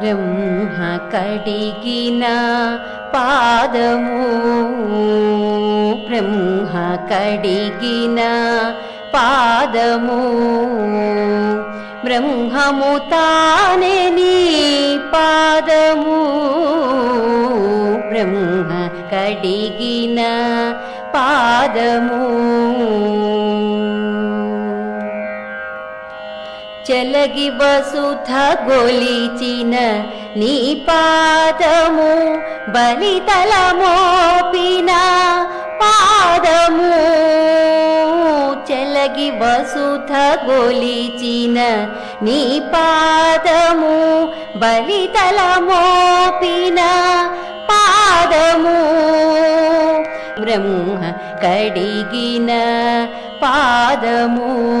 ब्रह्म कडिगिना पादमो। ब्रह्मा कडिगिना पादमो। ब्रह्माने पादमो। ब्रह्मा कडिगिना చెలగి వసుధ గొలిచిన నీ పాదము బలితల మోపిన పాదము. చెలగి వసుధ గొలిచిన నీ పాదము బలితల మోపిన పాదము. బ్రహ్మ కడిగిన పాదము.